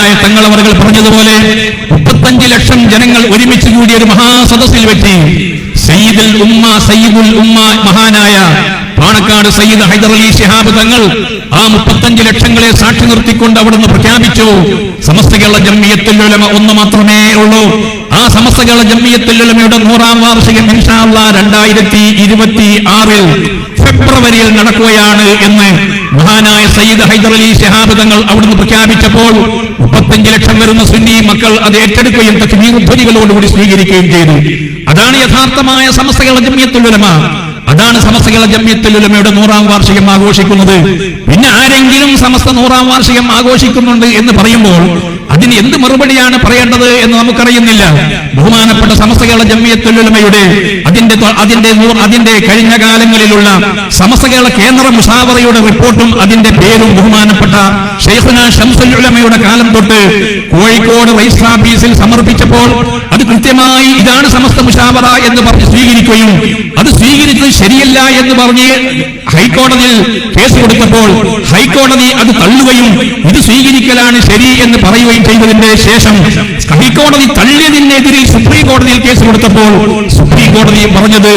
മഹാനായ തങ്ങളവറുകൾ പറഞ്ഞതുപോലെ മുപ്പത്തഞ്ച് ലക്ഷം ജനങ്ങൾ ഒരുമിച്ച് കൂടിയ ഒരു മഹാസദസ്സിൽ വെച്ച് സയ്യിദുൽ ഉമ്മ സയ്യിദുൽ ഉമ്മ മഹാനായ പാണക്കാട് സയ്യിദ് ഹൈദർ അലി ശിഹാബ് തങ്ങൾ ആ മുപ്പത്തഞ്ച് ലക്ഷങ്ങളെ സാക്ഷി നിർത്തിക്കൊണ്ട് അവിടുന്ന് പ്രഖ്യാപിച്ചു. സമസ്ത കേരള ജമ്മിയത്തിൽ ഒന്ന് മാത്രമേ ഉള്ളൂ. ആ സമസ്ത കേരള ജമ്മിയത്തിൽ നൂറാം വാർഷികം രണ്ടായിരത്തി ഇരുപത്തി ആറിൽ ഫെബ്രുവരിയിൽ നടക്കുകയാണ് എന്ന് മഹാനായ സയ്യിദ് ഹൈദർ അലി ശിഹാബ് തങ്ങൾ അവിടുന്ന് പ്രഖ്യാപിച്ചപ്പോൾ മുപ്പത്തഞ്ച് ലക്ഷം വരുന്ന സുന്നി മക്കൾ അത് ഏറ്റെടുക്കുകയും തക്ബീർ ധ്വനികളോടുകൂടി സ്വീകരിക്കുകയും ചെയ്തു. അതാണ് യഥാർത്ഥമായ സമസ്ത കേരള ജമ്മിയത്തുൽ ഉലമ. അതാണ് സമസ്തകള ഉലമയുടെ നൂറാം വാർഷികം ആഘോഷിക്കുന്നത്. പിന്നെ ആരെങ്കിലും സമസ്ത നൂറാം വാർഷികം ആഘോഷിക്കുന്നുണ്ട് എന്ന് പറയുമ്പോൾ അതിന് എന്ത് മറുപടിയാണ് പറയേണ്ടത് എന്ന് നമുക്കറിയുന്നില്ല. ബഹുമാനപ്പെട്ട സമസ്ത കേരള ജമ്മിയത്തുൽ ഉലമയുടെ അതിന്റെ അതിന്റെ അതിന്റെ കഴിഞ്ഞ കാലങ്ങളിലുള്ള സമസ്ത കേരള കേന്ദ്ര മുഷാവറയുടെ റിപ്പോർട്ടും അതിന്റെ പേരും ബഹുമാനപ്പെട്ട ഷെയ്ഖുന ഷംസുൽ ഉലമയുടെ കാലം തൊട്ട് കോഴിക്കോട് റൈസ് ഓഫീസിൽ സമർപ്പിച്ചപ്പോൾ അത് കൃത്യമായി ഇതാണ് സമസ്ത മുഷാവറ എന്ന് പറഞ്ഞ് സ്വീകരിക്കുകയും അത് സ്വീകരിച്ചത് ശരിയല്ല എന്ന് പറഞ്ഞ് ഹൈക്കോടതിയിൽ കേസ് കൊടുത്തപ്പോൾ ഹൈക്കോടതി അത് തള്ളുകയും ഇത് സ്വീകരിക്കലാണ് ശരി എന്ന് പറയുകയും ചെയ്തതിന്റെ ശേഷം ഹൈക്കോടതി തള്ളിയതിനെതിരെ സുപ്രീം കോടതിയിൽ കേസ് കൊടുത്തപ്പോൾ സുപ്രീം കോടതി പറഞ്ഞത്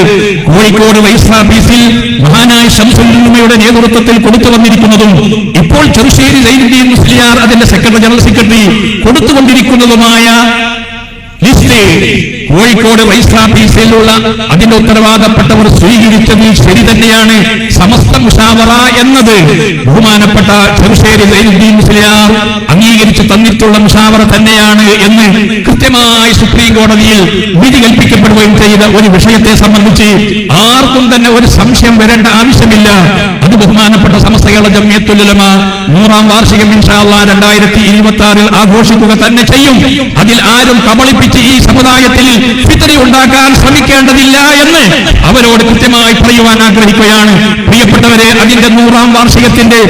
കോഴിക്കോട് വൈസ് ഓഫീസിൽ മഹാനായ ശംസുമയുടെ നേതൃത്വത്തിൽ കൊടുത്തു വന്നിരിക്കുന്നതും ഇപ്പോൾ ചെറുശ്ശേരി സൈനുദ്ദീൻ മുസ്ലിയാർ അതിന്റെ സെക്രട്ടറി ജനറൽ സെക്രട്ടറി കൊടുത്തുകൊണ്ടിരിക്കുന്നതുമായ Stay. കോഴിക്കോട് റൈസ് ഓഫീസിലുള്ള അതിന്റെ ഉത്തരവാദപ്പെട്ടവർ സ്വീകരിച്ചത് ശരി തന്നെയാണ്. സമസ്ത മുഷാവറ എന്നത് ബഹുമാനപ്പെട്ട ചെറുശ്ശേരി അംഗീകരിച്ച് തന്നിട്ടുള്ള മുഷാവറ തന്നെയാണ് എന്ന് കൃത്യമായി സുപ്രീം കോടതിയിൽ വിധി കൽപ്പിക്കപ്പെടുകയും ചെയ്ത ഒരു വിഷയത്തെ സംബന്ധിച്ച് ആർക്കും തന്നെ ഒരു സംശയം വരേണ്ട ആവശ്യമില്ല. അത് ബഹുമാനപ്പെട്ട സമസ്ത കേരള ജമ്മിയത്തുലമ നൂറാം വാർഷികം ഇൻഷാല്ല രണ്ടായിരത്തി ഇരുപത്തി ആറിൽ ആഘോഷിക്കുക തന്നെ ചെയ്യും. അതിൽ ആരും കബളിപ്പിച്ച് ഈ സമുദായത്തിൽ ഫിത്തരി ഉണ്ടാക്കാൻ ശ്രമിക്കേണ്ടതില്ല എന്ന് അവരോട് കൃത്യമായി പറയുവാൻ ആഗ്രഹിക്കുകയാണ്. പ്രിയപ്പെട്ടവരെ അതിന്റെ നൂറാം വാർഷികത്തിന്റെ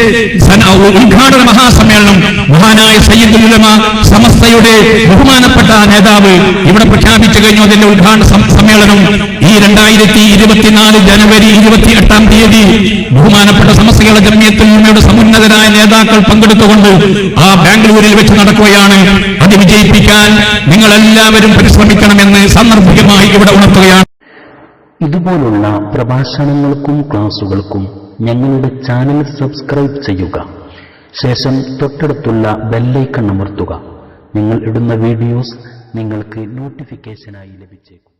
ഉദ്ഘാടന മഹാസമ്മേളനം മഹാനായ സയ്യിദുലമ സമസ്തയുടെ ബഹുമാനപ്പെട്ട നേതാവ് ഇവിടെ പ്രഖ്യാപിച്ചു കഴിഞ്ഞു. അതിന്റെ ഉദ്ഘാടന സമ്മേളനം ഈ രണ്ടായിരത്തി ഇരുപത്തിനാല് ജനുവരി ഇരുപത്തി എട്ടാം തീയതി ബഹുമാനപ്പെട്ട സമസ്തകള ജമ്മിയത്തിൽ സമുന്നതരായ നേതാക്കൾ പങ്കെടുത്തുകൊണ്ട് ആ ബാംഗ്ലൂരിൽ വെച്ച് നടക്കുകയാണ്. അത് വിജയിപ്പിക്കാൻ നിങ്ങൾ എല്ലാവരും പരിശ്രമിക്കണമെന്ന് സാന്ദർഭികമായി ഇവിടെ ഉണർത്തുകയാണ്. ഇതുപോലുള്ള പ്രഭാഷണങ്ങൾക്കും ക്ലാസുകൾക്കും ഞങ്ങളുടെ ചാനൽ സബ്സ്ക്രൈബ് ചെയ്യുക. ശേഷം തൊട്ടടുത്തുള്ള ബെല്ലൈക്കൺ അമർത്തുക. നിങ്ങൾ ഇടുന്ന വീഡിയോസ് നിങ്ങൾക്ക് നോട്ടിഫിക്കേഷനായി ലഭിച്ചേക്കും.